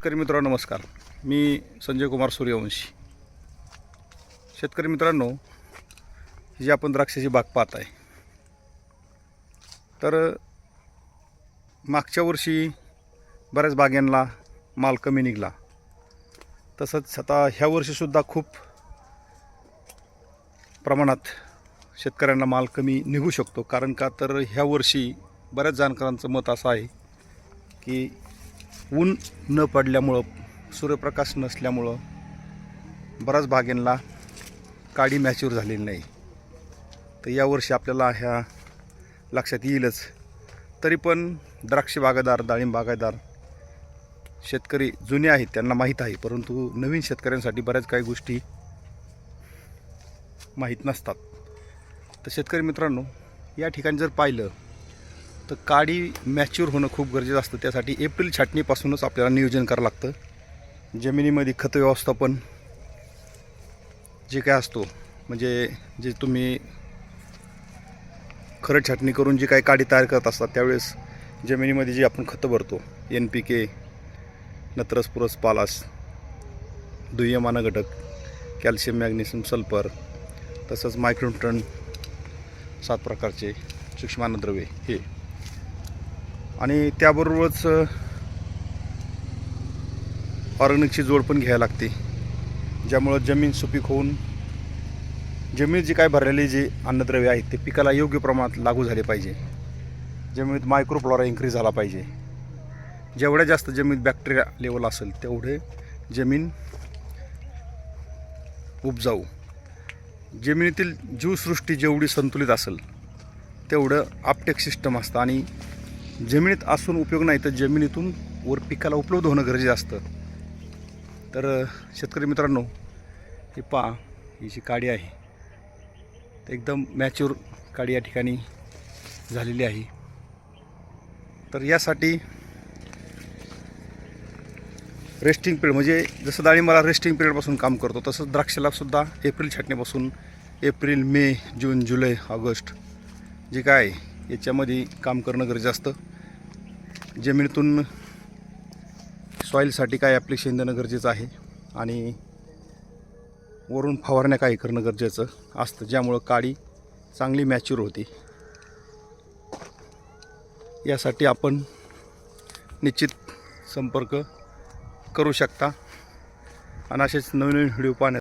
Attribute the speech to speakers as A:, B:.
A: शेतकरी मित्रांनो नमस्कार. मी संजय कुमार सूर्यवंशी. शेतकरी मित्रांनो ही जी आपण द्राक्षाची बाग पाहत आहे तर मागच्या वर्षी बऱ्याच बागांना माल कमी निघाला. तसंच आता ह्या वर्षीसुद्धा खूप प्रमाणात शेतकऱ्यांना माल कमी निघू शकतो. कारण का तर ह्या वर्षी बऱ्याच जाणकारांचं मत असं आहे की ऊन न पडल्यामुळं सूर्यप्रकाश नसल्यामुळं बऱ्याच बागेंना काडी मॅच्युअर झालेली नाही. तर यावर्षी आपल्याला ह्या लक्षात येईलच. तरी पण द्राक्ष बागायदार डाळिंब बागायदार शेतकरी जुने आहेत त्यांना माहीत आहे. परंतु नवीन शेतकऱ्यांसाठी बऱ्याच काही गोष्टी माहीत नसतात. तर शेतकरी मित्रांनो या ठिकाणी जर पाहिलं तर काडी मॅच्युअर होणं खूप गरजेचं असतं. त्यासाठी एप्रिल छाटणीपासूनच आपल्याला नियोजन करावं लागतं. जमिनीमध्ये खत व्यवस्थापन जे काय असतो म्हणजे जे तुम्ही खरं छाटणी करून जी काही काडी तयार करत असतात त्यावेळेस जमिनीमध्ये जी आपण खतं भरतो एन पी के नत्रस पुरस पालास दुय्यमान घटक कॅल्शियम मॅग्नेशियम सल्फर तसंच मायक्रोन्युट्रन सात प्रकारचे सूक्ष्मानद्रव्ये हे. आणि त्याबरोबरच ऑर्गॅनिकची जोड पण घ्यायला लागते ज्यामुळं जमीन सुपीक होऊन जमिनीत जे काय भरलेली जी अन्नद्रव्ये आहेत ते पिकाला योग्य प्रमाणात लागू झाले पाहिजे. जमिनीत मायक्रोफ्लॉरा इन्क्रीज झाला पाहिजे. जेवढ्या जास्त जमिनीत बॅक्टेरिया लेवल असेल तेवढे जमीन उपजाऊ. जमिनीतील जीवसृष्टी जेवढी संतुलित असेल तेवढं आपटेक सिस्टम असतं आणि जमिनीत असून उपयोग नाही तर जमिनीतून वर पिकाला उपलब्ध होणं गरजेचं असतं. तर शेतकरी मित्रांनो हे पा ही जी काडी आहे ते एकदम मॅच्युअर काडी या ठिकाणी झालेली आहे. तर यासाठी रेस्टिंग पिरियड म्हणजे जसं डाळिंबाला रेस्टिंग पिरियडपासून काम करतो तसंच द्राक्षालासुद्धा एप्रिल छाटणीपासून एप्रिल मे जून जुलै ऑगस्ट जे काय आहे, याच्यामध्ये काम करणं गरजेचं असतं. जमिनीतून सॉईलसाठी काय ॲप्लिकेशन देणं गरजेचं आहे आणि वरून फवारण्या काय करणं गरजेचं असतं ज्यामुळं काळी चांगली मॅच्युअर होती. यासाठी आपण निश्चित संपर्क करू शकता. आणि असेच नवीन नवीन व्हिडिओ पाहण्या